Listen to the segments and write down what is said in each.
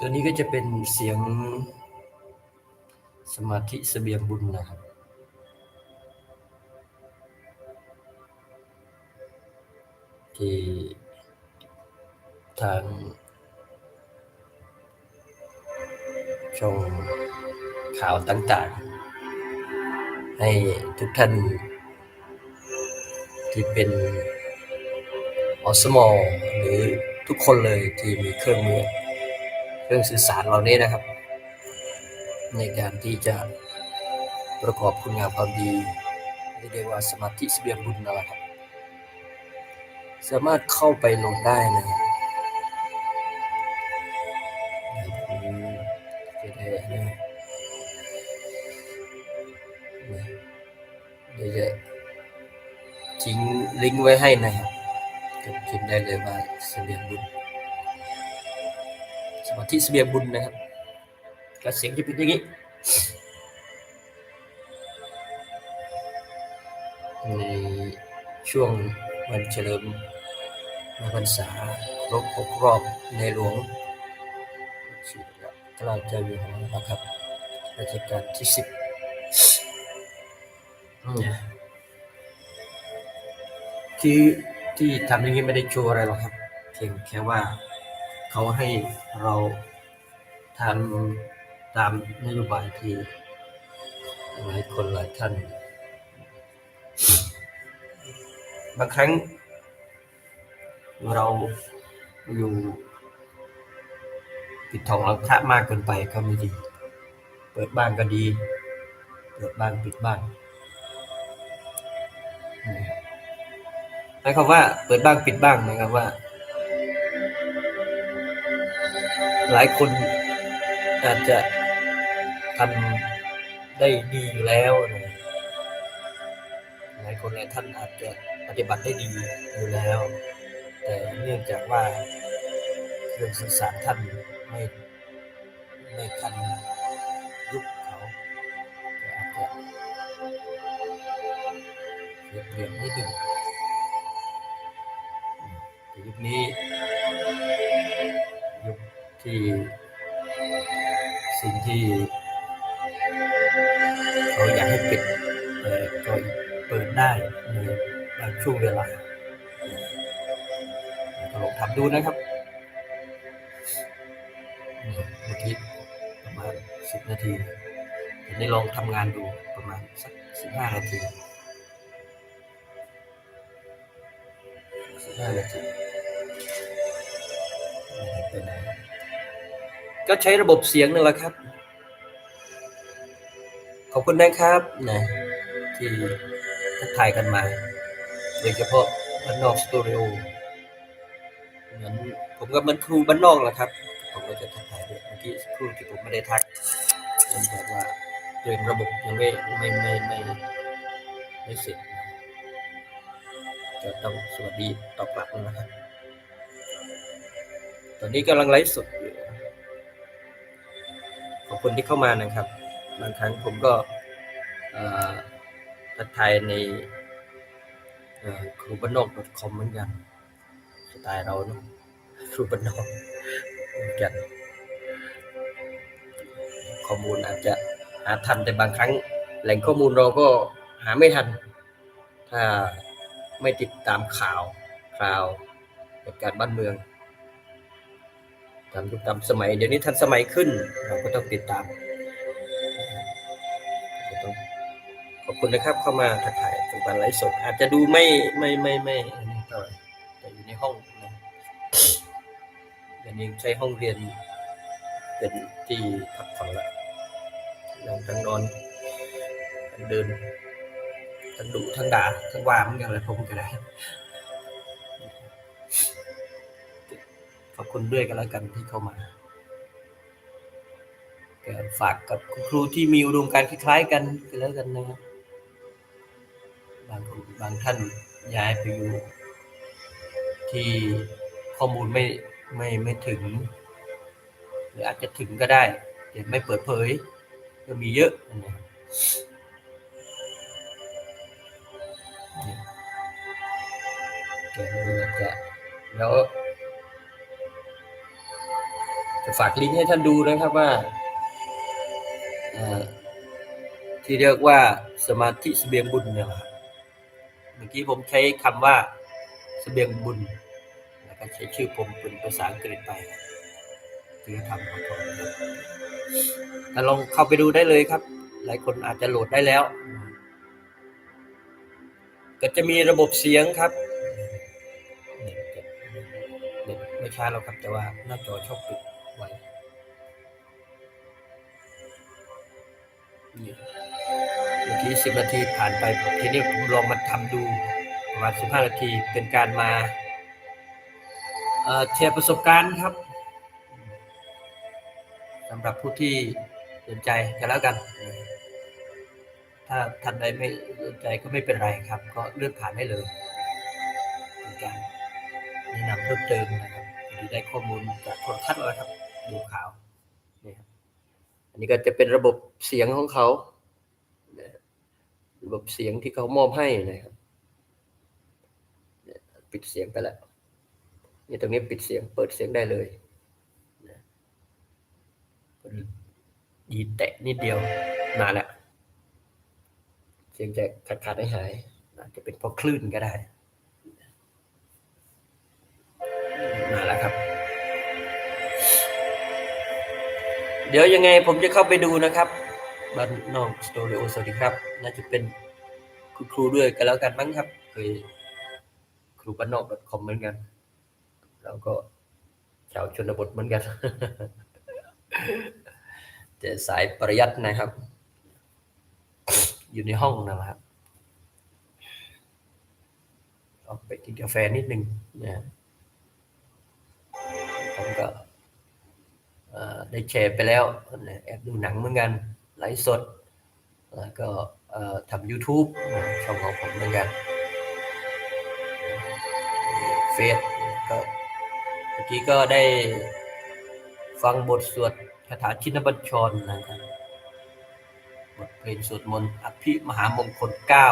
ตัวนี้ก็จะเป็นเสียงสมาธิเสบียงบุญนะครับที่ทางช่องข่าวต่างๆ ให้ทุกท่านที่เป็นอสมอหรือทุกคนเลยที่มีเครื่องมือ เครื่องสื่อสารเหล่านี้นะครับ ในการที่จะประกอบคุณงามความดีที่เรียกว่าสมาธิเสบียงบุญนะครับ สามารถเข้าไปลดได้นะครับผมจะเดี๋ยวจะทิ้งลิงก์ไว้ให้นะครับก็พิมพ์ได้เลยว่าเสบียงบุญ สมาธิเสบียงบุญนะครับกระเสียงจะเป็นอย่างนี้ในช่วงวันเฉลิมพรรษาครบหกรอบในหลวงกล่าวเจ้าอยู่หัวนะครับรัชกาลที่สิบคือที่ทำอย่างนี้ไม่ได้โชว์อะไรหรอกครับ เพียงแค่ว่า เขาให้เราทำตามนโยบายที่หลายคนหลายท่าน บางครั้ง เราอยู่ปิดทองหลังพระมากเกินไปก็ไม่ดี เปิดบ้างก็ดี เปิดบ้างปิดบ้างนหมายความว่าเปิดบ้างปิดบ้างหมายความว่า หลายคนอาจจะทำได้ดีอยู่แล้วนะหลายคนหลายท่านอาจจะปฏิบัติได้ดีอยู่แล้ว แต่เนื่องจากว่าเครื่องสื่อสารท่านไม่ไม่ทันยุคเขาอาจจะเปลี่ยนเปลี่ยนนิดหนึ่งแต่ยุคนี้ ที่สิ่งที่เขาอยากให้ปิดแต่ก็เปิดได้ในบางช่วงเวลาลองทำดูนะครับเมื่อกี้ประมาณสิบนาทีทีนี้ลองทำงานดูประมาณสักสิบห้านาทีสิบห้านาทีไปไหน ก็ใช้ระบบเสียงนั่นแหละครับ ขอบคุณนะครับนะที่ทักทายกันมาโดยเฉพาะบ้านนอกสตูดิโอเหมือนผมก็เหมือนครูบ้านนอกแหละครับ ผมก็จะทักทายด้วยเมื่อกี้ครูที่ผมไม่ได้ทักเนื่องจากว่าเตรื่องระบบยังไม่ไม่ไม่ไม่ไม่เสร็จจะต้องสวัสดีตอบกลับนะครับ ตอนนี้กำลังไลฟ์สดอยู่ ขอบคุณที่เข้ามานะครับ บางครั้งผมก็เอ่อทักทายในครูบ้านนอก .com เหมือนกันสไตล์เราเนอะครูบ้านนอกเหมือนกัน ข้อมูลอาจจะหาทันแต่บางครั้ง แหล่งข้อมูลเราก็หาไม่ทัน ถ้าไม่ติดตามข่าวข่าวเหตุการณ์บ้านเมือง ตามยุคตามสมัย เดี๋ยวนี้ทันสมัยขึ้น เราก็ต้องติดตามขอบคุณนะครับเข้ามาทักทายถึงการไลฟ์สดอาจจะดูไม่ไม่ไม่ไม่ไม่เท่าไหร่แต่อยู่ในห้องนะเดี๋ยวนี้ใช้ห้องเรียน เป็นที่พักผ่อนละนั่งทั้งนอนทั้งเดินทั้งดุทั้งด่าทั้งว่าเหมือนกันเลยผมก็ได้ ขอบคุณด้วยกันแล้วกันที่เข้ามาฝากกับคุณครูที่มีอุดมการคล้ายๆกันกันแล้วกันนะครับบางบางท่านย้ายไปอยู่ที่ข้อมูลไม่ไม่ไม่ถึง หรืออาจจะถึงก็ได้แต่ไม่เปิดเผย ก็มีเยอะนะครับแกไม่รู้จะแล้ว ฝากลิงก์ให้ท่านดูนะครับว่า ที่เรียกว่าสมาธิเสบียงบุญเนี่ยครับเมื่อกี้ผมใช้คำว่าเสบียงบุญแล้วก็ใช้ชื่อผมเป็นภาษาอังกฤษไปที่ทำของผมถ้าลองเข้าไปดูได้เลยครับ หลายคนอาจจะโหลดได้แล้ว ก็จะมีระบบเสียงครับไม่ใช้าแล้วครับแต่ว่าหน้าจอชอบปิด เมื่อกี้สิบนาทีผ่านไปทีนี้ผมลองมาทำดูประมาณสิบห้านาทีเป็นการมาเแชร์ประสบการณ์ครับสำหรับผู้ที่สนใจกันแล้วกัน ถ้าท่านใดไม่สนใจก็ไม่เป็นไรครับ ก็เลื่อนผ่านได้เลยเป็นการแนะนำเพิ่มเติมนะครับที่ได้ข้อมูลจากโทรทัศน์แล้วครับดูข่าวนี่ครับ นนี้ก็จะเป็นระบบเสียงของเขา ระบบเสียงที่เขามอบให้นะครับ ปิดเสียงไปแล้วนี่ตรงนี้ปิดเสียงเปิดเสียงได้เลยนะยีแตะนิดเดียวมาแล้วเสียงจะขาดขาดหายหายอาจจะเป็นเพราะคลื่นก็ได้ เดี๋ยวยังไงผมจะเข้าไปดูนะครับบ้านนอกสตูดิโอสวัสดีครับ น่าจะเป็นคุณครูด้วยกันแล้วกันมั้งครับเคยครูบ้านนอก .com เหมือนกัน แล้วก็ชาวชนบทเหมือนกัน แต่สายประหยัดนะครับ อยู่ในห้องนะครับออกไปกินกาแฟนิดนึงนะผมก็ ได้แชร์ไปแล้วแอบดูหนังเหมือนกันไลฟ์สด แล้วก็ทำ YouTube ช่องของผมเหมือนกันเฟซก็เมื่อกี้ก็ได้ฟังบทสวดคาถาชินบัญชรนะครับบทเพลงสวดมนต์อภิมหามงคลเก้า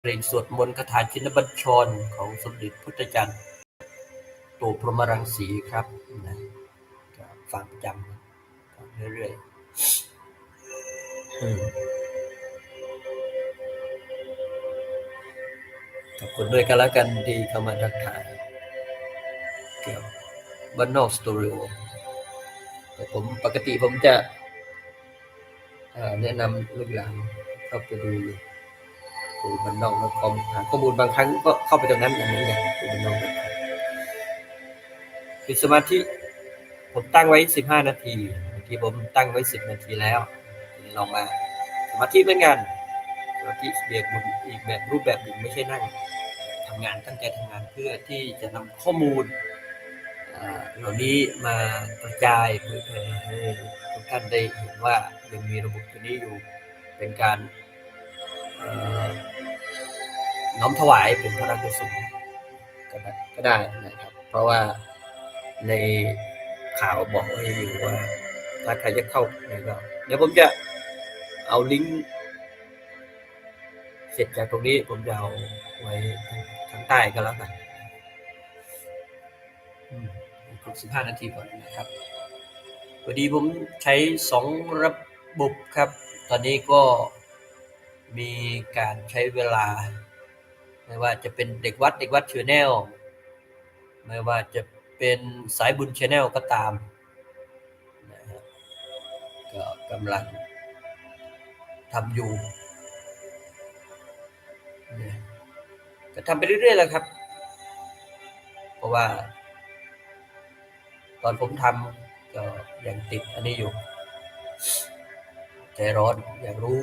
เพลงสวดมนต์คาถาชินบัญชรของสมเด็จพุทธจาร ย์โตพรหมรังสีครับนะฟังจำฟังเรื่อยๆขอบคุณด้วยกันแล้วกันที่เข้ามาทักทายเกี่ยวบ้านนอกสตูดิโอแต่ผมปกติผมจะแนะนำลูกหลานเข้าไปดูดูบันนอกแล้วคอมหาข้อมูลบางครั้งก็เข้าไปตรงนั้นเหมือนกันดูบันนอก ปิดสมาธิ ผมตั้งไว้สิบห้านาทีเมื่อกี้ผมตั้งไว้สิบนาทีแล้วลองมาสมาธิเหมือนกันสมาธิเบียกบุญอีกแบบรูปแบบหนึ่งไม่ใช่นั่งทำงานตั้งใจทำงานเพื่อที่จะนำข้อมูลเหล่านี้มากระจายเผยแพร่ให้ทุกท่านได้เห็นว่ายังมีระบบตัวนี้อยู่เป็นการน้อมถวายเป็นพระราชกุศลก็ได้นะครับ เพราะว่า ในข่าวบอกไว้อยู่ว่าถ้าใครจะเข้าเนี่ยก็เดี๋ยวผมจะเอาลิงก์เสร็จจากตรงนี้ผมจะเอาไว้ข้างใต้ก็แล้วกันอีกสิบห้านาทีก่อนนะครับพอดีผมใช้สองระบบครับ ตอนนี้ก็มีการใช้เวลา ไม่ว่าจะเป็นเด็กวัดเด็กวัดชแนลไม่ว่าจะเป็นสายบุญชแนลก็ตามนะฮะก็กำลังทำอยู่นะก็ทำไปเรื่อยๆแล้วครับ เพราะว่า ตอนผมทำก็ยังติดอันนี้อยู่ ใจร้อนอยากรู้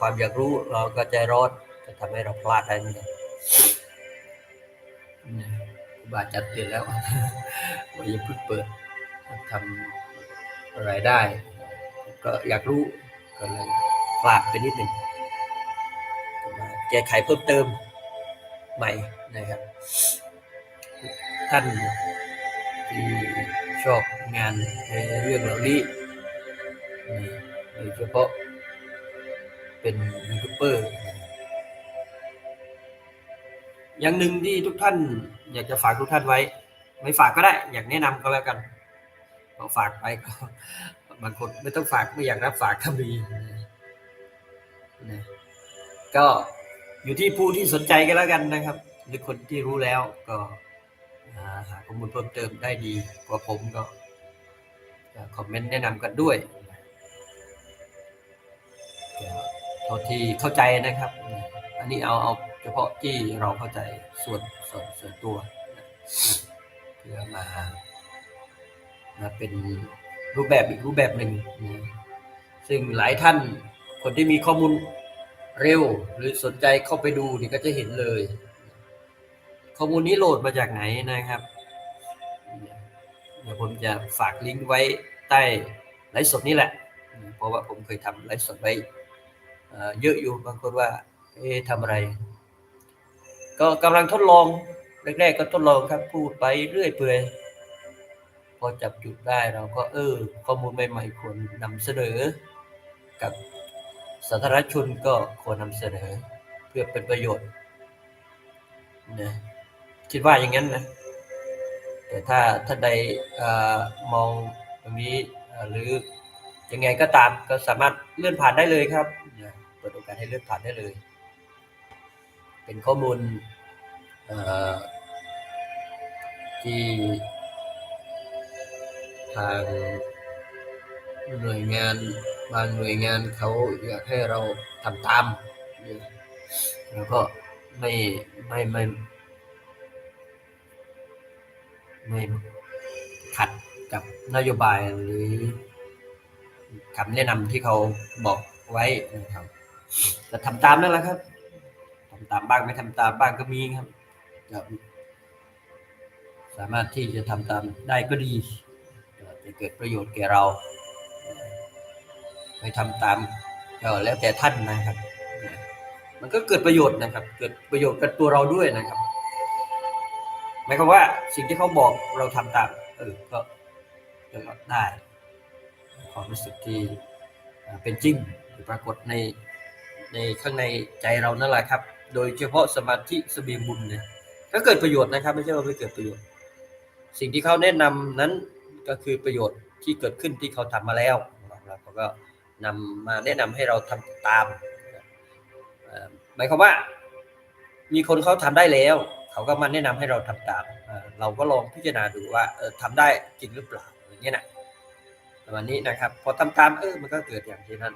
ความอยากรู้เราก็ใจร้อนจะทำให้เราพลาดได้เหมือนกันเนี่ย บาจัดเตือนแล้วว่าอย่าเพิ่งเปิดทำรายได้ ก็อยากรู้ก็เลยพลาดไปนิดหนึ่งมาแก้ไขเพิ่มเติมใหม่นะครับ ท่านที่ชอบงานในเรื่องเหล่านี้นี่โดยเฉพาะเป็นยูทูบเบอร์ อย่างหนึ่งที่ทุกท่าน อยากจะฝากทุกท่านไว้ ไม่ฝากก็ได้ อยากแนะนำก็แล้วกันก็ฝากไปก็บางคนไม่ต้องฝากไม่อยากรับฝากก็มีนะก็อยู่ที่ผู้ที่สนใจกันแล้วกันนะครับ หรือคนที่รู้แล้วก็หาข้อมูลเพิ่มเติมได้ดีกว่าผมก็คอมเมนต์แนะนำกันด้วยเท่าที่เข้าใจนะครับ อันนี้เอาเอา เฉพาะที่เราเข้าใจส่วนส่วนส่วนตัว เพื่อมามาเป็นรูปแบบอีกรูปแบบหนึ่งนะซึ่งหลายท่านคนที่มีข้อมูลเร็วหรือสนใจเข้าไปดูนี่ก็จะเห็นเลย ข้อมูลนี้โหลดมาจากไหนนะครับเดี๋ยวผมจะฝากลิงก์ไว้ใต้ไลฟ์สดนี่แหละ เพราะว่าผมเคยทำไลฟ์สดไว้เอ่อเยอะอยู่บางคนว่า เอ๊ะทำอะไร ก็กำลังทดลองแรกๆก็ทดลองครับพูดไปเรื่อยเปื่อยพอจับจุดได้เราก็เออ ข้อมูลใหม่ๆควรนำเสนอ กับสาธารณชนก็ควรนำเสนอ เพื่อเป็นประโยชน์นะคิดว่าอย่างนั้นนะ แต่ถ้าท่านใดอมองตรงนี้หรือยังไงก็ตามก็สามารถเลื่อนผ่านได้เลยครับเปิดโอกาสให้เลื่อนผ่านได้เลย เป็นข้อมูลที่ทางหน่วยงานบางหน่วยงานเขาอยากให้เราทำตามแล้วก็ไม่ไม่ไม่ไม่ขัดกับนโยบายหรือคำแนะนำที่เขาบอกไว้นะครับก็ทำตามนั่นแหละครับำตามบ้างไม่ทำตามบ้างก็มีครับ สามารถที่จะทำตามได้ก็ดีจะเกิดประโยชน์แก่เรา ไม่ทำตามก็แล้วแต่ท่านนะครับ มันก็เกิดประโยชน์นะครับ เกิดประโยชน์กับตัวเราด้วยนะครับหมายความว่าสิ่งที่เขาบอกเราทำตามเออก็ก็ได้ความรู้สึกที่เป็นจริงปรากฏในในข้างในใจเรานั่นแหละครับ โดยเฉพาะสมาธิเสบียบุญเนี่ยก็เกิดประโยชน์นะครับ ไม่ใช่ว่าไม่เกิดประโยชน์ สิ่งที่เขาแนะนำนั้นก็คือประโยชน์ที่เกิดขึ้นที่เขาทำมาแล้วเราก็นำมาแนะนำให้เราทำตามหมายความว่า มีคนเขาทำได้แล้ว เขาก็มาแนะนำให้เราทำตามเราก็ลองพิจารณาดูว่าเออทำได้จริงหรือเปล่าอย่างเงี้ยนะประมาณนี้นะครับ พอทำตามเออมันก็เกิดอย่างที่นั้น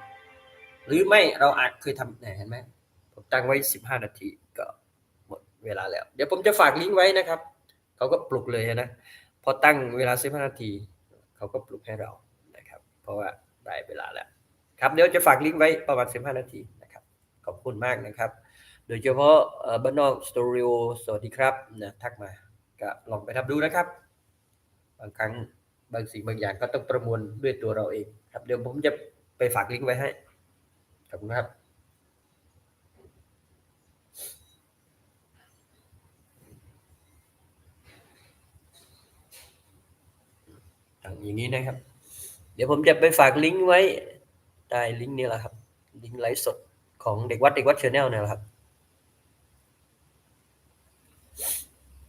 หรือไม่เราอาจเคยทำเนี่ยเห็นไหม ตั้งไว้สิบห้านาทีก็หมดเวลาแล้ว เดี๋ยวผมจะฝากลิงก์ไว้นะครับเขาก็ปลุกเลยนะพอตั้งเวลาสิบห้านาทีเขาก็ปลุกให้เรานะครับ เพราะว่าได้เวลาแล้วครับเดี๋ยวจะฝากลิงก์ไว้ประมาณสิบห้านาทีนะครับขอบคุณมากนะครับ โดยเฉพาะบ้านนอกสตูดิโอสวัสดีครับนะทักมาก็ลองไปทำดูนะครับ บางครั้งบางสิ่งบางอย่างก็ต้องประมวลด้วยตัวเราเอง ครับเดี๋ยวผมจะไปฝากลิงก์ไว้ให้ขอบคุณครับ อย่างนี้นะครับ เดี๋ยวผมจะไปฝากลิงก์ไว้ใต้ลิงก์นี้แหละครับ ลิงก์ไลฟ์สดของเด็กวัดเด็กวัดชาแนลเนี่ยแหละครับ